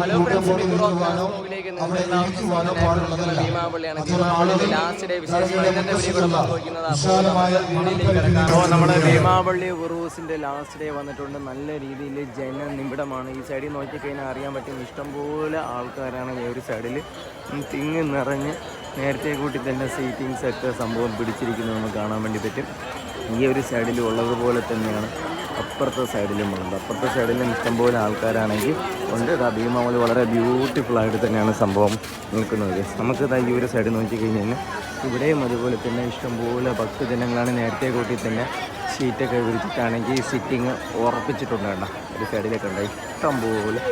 Hello friends നിങ്ങൾക്ക് എല്ലാവർക്കും സ്വാഗതം. ഭീമാപള്ളിയാണ് ലാസ്റ്റ് ഡേ ഇന്നത്തെ വീഡിയോ അപ്പോൾ നമ്മുടെ ഭീമാപള്ളി ഉറൂസിന്റെ ലാസ്റ്റ് ഡേ വന്നിട്ടുണ്ട്. നല്ല രീതിയിൽ ജനനിബിഡമാണ്. ഈ സൈഡിൽ നോക്കിക്കഴിഞ്ഞാൽ അറിയാൻ പറ്റും. ഇഷ്ടംപോലെ ആൾക്കാരാണ് ഈ ഒരു സൈഡിൽ തിങ്ങി നിറഞ്ഞ് നേരത്തെ കൂട്ടി തന്നെ സീറ്റിങ്സ് ഒക്കെ സംഭവം പിടിച്ചിരിക്കുന്നത് നമുക്ക് കാണാൻ വേണ്ടി പറ്റും. ഈ ഒരു സൈഡിൽ ഉള്ളതുപോലെ തന്നെയാണ്. അപ്പുറത്തെ സൈഡിലും ഉണ്ട്. അപ്പുറത്തെ സൈഡിലും ഇഷ്ടംപോലെ ആൾക്കാരാണെങ്കിൽ ഉണ്ട്. ഇതാ ഭീമാവലി വളരെ ബ്യൂട്ടിഫുൾ ആയിട്ട് തന്നെയാണ് സംഭവം നിൽക്കുന്നത്. നമുക്ക് ഇതാ ഈ ഒരു സൈഡ് നോക്കിക്കഴിഞ്ഞാൽ ഇവിടെയും അതുപോലെ തന്നെ ഇഷ്ടംപോലെ ഭക്തജനങ്ങളാണ് നേരത്തെ കൂട്ടി തന്നെ ഷീറ്റൊക്കെ വിരിച്ചിട്ടാണെങ്കിൽ സിറ്റിങ് ഉറപ്പിച്ചിട്ടുണ്ട് കേട്ടോ. ഒരു സൈഡിലൊക്കെ ഉണ്ട് ഇഷ്ടംപോലെ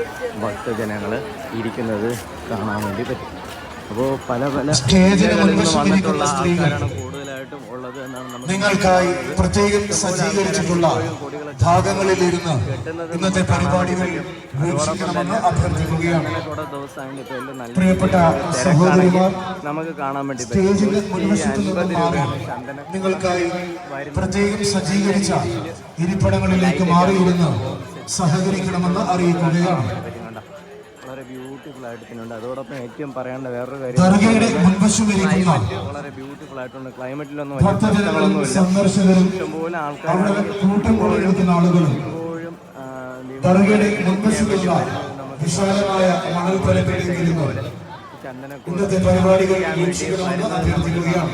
ഭക്തജനങ്ങൾ ഇരിക്കുന്നത് കാണാൻ വേണ്ടി പറ്റും. അപ്പോൾ പല പല വന്നിട്ടുള്ള ആൾക്കാരാണ് നിങ്ങൾക്കായി പ്രത്യേകം സജ്ജീകരിച്ചിട്ടുള്ള ഭാഗങ്ങളിൽ ഇരുന്ന് ഇന്നത്തെ പരിപാടികൾ വീക്ഷിക്കണമെന്ന് അഭ്യർത്ഥിക്കുകയാണ്. പ്രിയപ്പെട്ട സഹോദരിമാർ നമുക്ക് കാണാൻ വേണ്ടി സ്റ്റേജിന്റെ മാറി നിങ്ങൾക്കായി പ്രത്യേകം സജ്ജീകരിച്ച ഇരിപ്പിടങ്ങളിലേക്ക് മാറിയിരുന്ന് സഹകരിക്കണമെന്ന് അറിയിക്കുകയാണ്. ബ്യൂട്ടിഫുൾ ആയിട്ട് തന്നെയുണ്ട് അതോടൊപ്പം ഏറ്റവും പറയേണ്ട വേറൊരു കാര്യം വളരെ ബ്യൂട്ടിഫുൾ ആയിട്ടുണ്ട് ക്ലൈമറ്റിലൊന്നും വലിയ പ്രശ്നങ്ങളൊന്നുമില്ല. ഇഷ്ടംപോലെ ആളുകളും ഇപ്പോഴും വിശാലമായ ഇന്നത്തെ പരിപാടികൾ വീക്ഷിക്കണമെന്ന് അഭ്യർത്ഥിക്കുകയാണ്.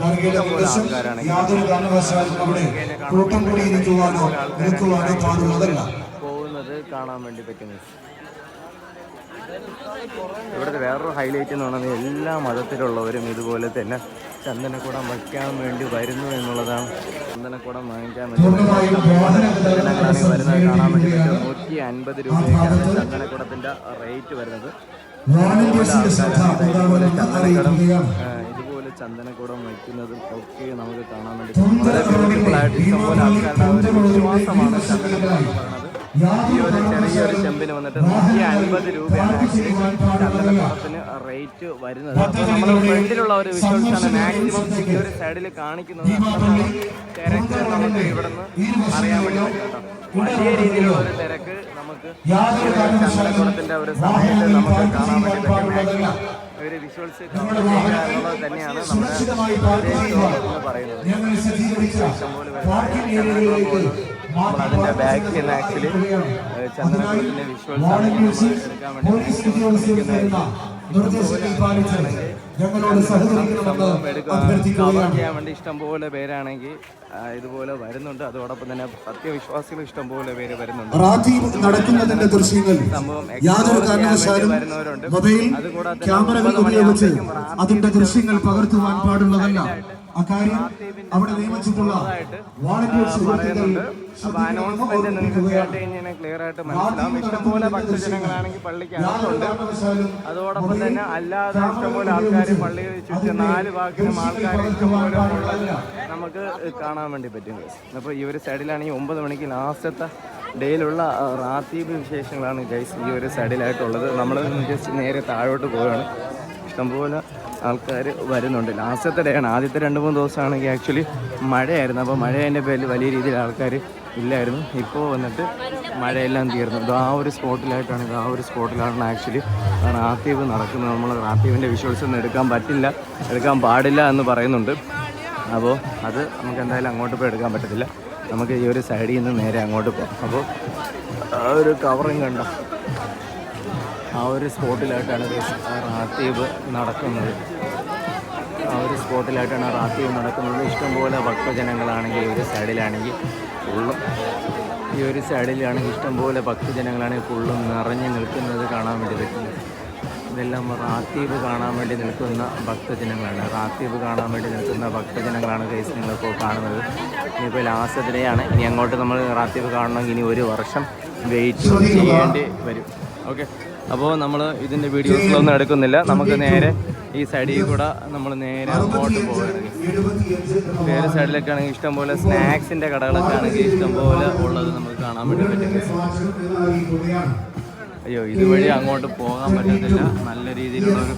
ദർഗയുടെ മുൻവശം യാതൊരു കാരണവശാലും അവിടെ കൂട്ടം കൂടി ഇരിക്കുവാനോ നിൽക്കുവാനോ പാടുള്ളതല്ല. പോകുന്നത് കാണാൻ വേണ്ടി പറ്റുന്നത്. ഇവിടുത്തെ വേറൊരു ഹൈലൈറ്റ് എന്ന് പറഞ്ഞാൽ എല്ലാ മതത്തിലുള്ളവരും ഇതുപോലെ തന്നെ ചന്ദനക്കുടം വയ്ക്കാൻ വേണ്ടി വരുന്നു എന്നുള്ളതാണ്. ചന്ദനക്കുടം വാങ്ങിക്കാൻ ജനങ്ങളാണ് വരുന്നത് കാണാൻ വേണ്ടി പറ്റും. നൂറ്റി അൻപത് രൂപയാണ് ചന്ദനക്കുടത്തിന്റെ റേറ്റ് വരുന്നത്. ഇതുപോലെ ചന്ദനക്കുടം വയ്ക്കുന്നതും ഒക്കെ നമുക്ക് കാണാൻ വേണ്ടി പറ്റും. വളരെ ബ്യൂട്ടിഫുൾ ആയിട്ട് ഇഷ്ടംപോലെ ആൾക്കാരുടെ ഒരു വിശ്വാസമാണ് ചന്ദനക്കുടം എന്ന് പറയുന്നത്. ഈ ഒരു ചെറിയൊരു ചെമ്പിന് വന്നിട്ട് നൂറ്റി അൻപത് രൂപയാണ് ആക്ച്വലി റേറ്റ് വരുന്നത്. അപ്പോൾ നമ്മുടെ ഫ്രണ്ടിലുള്ള ഒരു വിഷ്വൽസ് ആണ് മാക്സിമം ഈ ഒരു സൈഡിൽ കാണിക്കുന്നത് തിരക്ക് നമുക്ക് ഇവിടെ നിന്ന് അറിയാൻ വേണ്ടി പറ്റും കേട്ടോ. വലിയ രീതിയിലുള്ള ഒരു തിരക്ക് നമുക്ക് ഒരു സമയത്ത് നമുക്ക് കാണാൻ വേണ്ടി പറ്റും. മാക്സിമം ഒരു വിഷ്വൽസ് എന്നുള്ളത് തന്നെയാണ് നമ്മുടെ ഉദ്ദേശം എന്ന് പറയുന്നത്. അതിന്റെ ബാക്കിൽ നിന്ന് ആക്ച്വലി ചന്ദ്രനെ എടുക്കാൻ വേണ്ടി ഞങ്ങളോട് സഹകരിക്കണമെന്ന് അഭ്യർത്ഥിക്കുകയാണ്. ഇഷ്ടംപോലെ പേരാണെങ്കിൽ ഇതുപോലെ വരുന്നുണ്ട്. അതോടൊപ്പം തന്നെ സത്യവിശ്വാസികൾ ഇഷ്ടംപോലെ പേര് വരുന്നുണ്ട്. റാത്തീബ് നടക്കുന്നതിന്റെ ദൃശ്യങ്ങൾ യാതൊരു കാരണവശാലും മൊബൈൽ ക്യാമറകൾ ഉപയോഗിച്ച് അതിന്റെ ദൃശ്യങ്ങൾ പകർത്തുവാൻ പാടുള്ളതല്ല. അക്കാര്യം അവിടെ നിയമിച്ചിട്ടുള്ള അനൗൺസ്മെന്റ് നിങ്ങൾക്ക് കേട്ട് കഴിഞ്ഞാൽ ക്ലിയർ ആയിട്ട് മനസ്സിലാവും. ഇഷ്ടംപോലെ ഭക്തജനങ്ങളാണെങ്കിൽ പള്ളിക്ക് അകത്തുണ്ട്. അതോടൊപ്പം തന്നെ അല്ലാതെ ഇഷ്ടംപോലെ ആൾക്കാർ പള്ളിയിൽ ചുറ്റും നാല് ഭാഗത്തിനും ആൾക്കാർ ഇഷ്ടംപോലെ നമുക്ക് കാണാൻ വേണ്ടി പറ്റും ഗൈസ് അപ്പോൾ ഈ ഒരു സൈഡിലാണെങ്കിൽ ഒമ്പത് മണിക്ക് ലാസ്റ്റത്തെ ഡേയിലുള്ള റാത്തീബ് വിശേഷങ്ങളാണ് ഗൈസ് ഈ ഒരു സൈഡിലായിട്ടുള്ളത്. നമ്മൾ ജസ്റ്റ് നേരെ താഴോട്ട് പോവുകയാണ്. ഇഷ്ടംപോലെ ആൾക്കാർ വരുന്നുണ്ട്. ലാസ്റ്റത്തെ ഡേ ആണ്. ആദ്യത്തെ രണ്ട് മൂന്ന് ദിവസമാണെങ്കിൽ ആക്ച്വലി മഴയായിരുന്നു. അപ്പോൾ മഴേന്റെ പേരിൽ വലിയ രീതിയിൽ ആൾക്കാർ ഇല്ലായിരുന്നു. ഇപ്പോൾ വന്നിട്ട് മഴയെല്ലാം തീർന്നു. ഇത് ആ ഒരു സ്പോട്ടിലായിട്ടാണ് ഇത് ആ ഒരു സ്പോട്ടിലാണ് ആക്ച്വലി റാത്തീവ് നടക്കുന്നത്. നമ്മൾ റാത്തീവിന്റെ വിഷ്വൽസ് ഒന്നും എടുക്കാൻ പറ്റില്ല എടുക്കാൻ പാടില്ല എന്ന് പറയുന്നുണ്ട്. അപ്പോൾ അത് നമുക്ക് എന്തായാലും അങ്ങോട്ട് പോയി എടുക്കാൻ പറ്റത്തില്ല. നമുക്ക് ഈ ഒരു സൈഡിൽ നിന്ന് നേരെ അങ്ങോട്ട് പോകാം. അപ്പോൾ ആ ഒരു കവറിങ് കണ്ടോ? ആ ഒരു സ്പോട്ടിലായിട്ടാണ് റാത്തീവ് നടക്കുന്നത്. ആ ഒരു സ്പോട്ടിലായിട്ടാണ് റാത്തീവ് നടക്കുന്നത്. ഇഷ്ടംപോലെ ഭക്തജനങ്ങളാണെങ്കിൽ ഈ ഒരു സൈഡിലാണെങ്കിൽ ഫുള്ളും ഈ ഒരു സൈഡിലാണെങ്കിൽ ഇഷ്ടംപോലെ ഭക്തജനങ്ങളാണെങ്കിൽ ഫുള്ളും നിറഞ്ഞു നിൽക്കുന്നത് കാണാൻ വേണ്ടി പറ്റുന്നത് ഇതെല്ലാം റാത്തീവ് കാണാൻ വേണ്ടി നിൽക്കുന്ന ഭക്തജനങ്ങളാണ്. റാത്തീവ് കാണാൻ വേണ്ടി നിൽക്കുന്ന ഭക്തജനങ്ങളാണ് കേസ് നിങ്ങളിപ്പോൾ കാണുന്നത്. ഇനിയിപ്പോൾ ലാസ്റ്റ് ഡേയാണ് ഇനി അങ്ങോട്ട് നമ്മൾ റാത്തീവ് കാണണമെങ്കിൽ ഇനി ഒരു വർഷം വെയിറ്റ് ചെയ്യേണ്ടി വരും. ഓക്കെ അപ്പോൾ നമ്മൾ ഇതിന്റെ വീഡിയോസിലൊന്നും എടുക്കുന്നില്ല. നമുക്ക് നേരെ ഈ സൈഡിൽ കൂടെ നമ്മൾ നേരെ അങ്ങോട്ട് പോവുകയാണെങ്കിൽ വേറെ സൈഡിലൊക്കെ ആണെങ്കിൽ ഇഷ്ടംപോലെ സ്നാക്സിന്റെ കടകളൊക്കെ ആണെങ്കിൽ ഇഷ്ടംപോലെ ഉള്ളത് നമുക്ക് കാണാൻ വേണ്ടി പറ്റും അയ്യോ ഇതുവഴി അങ്ങോട്ട് പോകാൻ പറ്റത്തില്ല. നല്ല രീതിയിലുള്ള ഒരു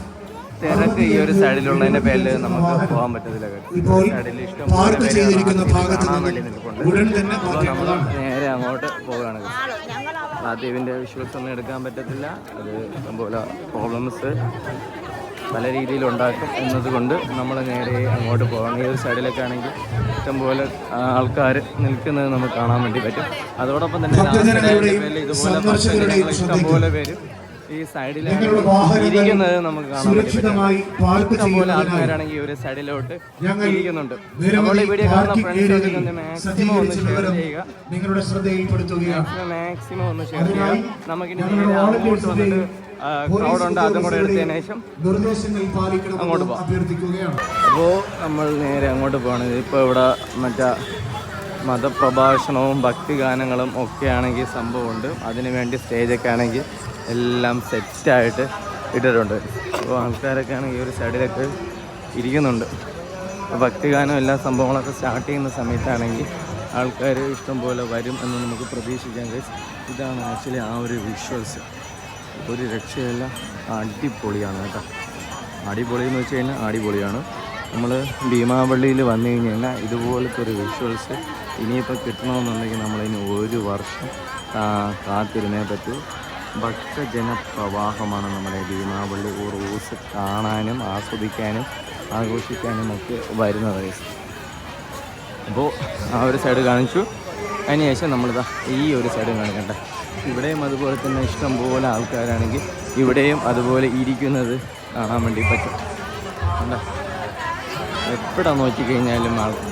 തിരക്ക് ഈ ഒരു സൈഡിലുള്ളതിന്റെ പേരിൽ നമുക്ക് പോകാൻ പറ്റത്തില്ല. സൈഡിൽ കാണാൻ വേണ്ടി നിൽപ്പുണ്ട്. നമ്മൾ നേരെ അങ്ങോട്ട് റാത്തീവിന്റെ വിഷ്വൽസ് ഒന്നും എടുക്കാൻ പറ്റത്തില്ല. അത് ഇഷ്ടംപോലെ പ്രോബ്ലംസ് പല രീതിയിൽ ഉണ്ടാക്കും എന്നതുകൊണ്ട് നമ്മൾ നേരെ അങ്ങോട്ട് പോകണം. ഈ ഒരു സൈഡിലൊക്കെ ആണെങ്കിൽ ഇഷ്ടംപോലെ ആൾക്കാർ നിൽക്കുന്നത് നമുക്ക് കാണാൻ വേണ്ടി പറ്റും. അതോടൊപ്പം തന്നെ ഇതുപോലെ ഇഷ്ടംപോലെ പേര് ഈ സൈഡിൽ ഇരിക്കുന്നത് നമുക്ക് കാണാൻ ചെയ്യുന്നതിനായി ആൾക്കാരാണെങ്കിൽ ഒരു സൈഡിലോട്ട് ഇരിക്കുന്നുണ്ട്. നമ്മളിവിടെ നമ്മുടെ വീഡിയോ കാണുന്ന ഫ്രണ്ട് ഫ്രണ്ട്സ് മാക്സിമം ഒന്ന് ഷെയർ ചെയ്യുക. നിങ്ങളുടെ ശ്രദ്ധയിൽപ്പെടുത്തുകയാണ്. മാക്സിമം ഒന്ന് ഷെയർ ചെയ്യുക. നമുക്കിനി അങ്ങോട്ട് വന്നിട്ട് ക്രൗഡ് ഉണ്ട് അതും കൂടെ എടുത്തതിന് ശേഷം അങ്ങോട്ട് അഭ്യർത്ഥിക്കുകയാണ്. അപ്പോൾ നമ്മൾ നേരെ അങ്ങോട്ട് പോകണം ഇപ്പോൾ ഇവിടെ മറ്റേ മതപ്രഭാഷണവും ഭക്തിഗാനങ്ങളും ഒക്കെ ആണെങ്കിൽ സംഭവമുണ്ട്. അതിനുവേണ്ടി സ്റ്റേജൊക്കെ ആണെങ്കിൽ എല്ലാം സെറ്റായിട്ട് ഇട്ടിട്ടുണ്ട്. അപ്പോൾ ആൾക്കാരൊക്കെ ആണെങ്കിൽ ഈ ഒരു സൈഡിലൊക്കെ ഇരിക്കുന്നുണ്ട്. ഭക്തിഗാനം എല്ലാ സംഭവങ്ങളൊക്കെ സ്റ്റാർട്ട് ചെയ്യുന്ന സമയത്താണെങ്കിൽ ആൾക്കാർ ഇഷ്ടംപോലെ വരും എന്ന് നമുക്ക് പ്രതീക്ഷിക്കാൻ കഴിയും ഇതാണ് ആക്ച്വലി ആ ഒരു വിഷ്വൽസ് ഒരു രക്ഷയല്ല. അടിപൊളിയാണ് കേട്ടോ. അടിപൊളി എന്ന് വെച്ച് കഴിഞ്ഞാൽ അടിപൊളിയാണ്. നമ്മൾ ഭീമാവള്ളിയിൽ വന്നു കഴിഞ്ഞ് കഴിഞ്ഞാൽ ഇതുപോലത്തെ ഒരു വിഷ്വൽസ് ഇനിയിപ്പോൾ കിട്ടണമെന്നുണ്ടെങ്കിൽ നമ്മളിനി ഒരു വർഷം കാത്തിരുന്നേ പറ്റൂ. ഭക്തജനപ്രവാഹമാണ് നമ്മുടെ ഭീമാവള്ളി ഉറൂസ് കാണാനും ആസ്വദിക്കാനും ആഘോഷിക്കാനും ഒക്കെ വരുന്നത്. അപ്പോൾ ആ ഒരു സൈഡ് കാണിച്ചു. അതിനുശേഷം നമ്മളിതാ ഈ ഒരു സൈഡ് കാണിക്കണ്ട ഇവിടെയും അതുപോലെ തന്നെ ഇഷ്ടംപോലെ ആൾക്കാരാണെങ്കിൽ ഇവിടെയും അതുപോലെ ഇരിക്കുന്നത് കാണാൻ വേണ്ടി പറ്റും. എപ്പോഴാണ് നോക്കിക്കഴിഞ്ഞാലും ആൾക്കാർ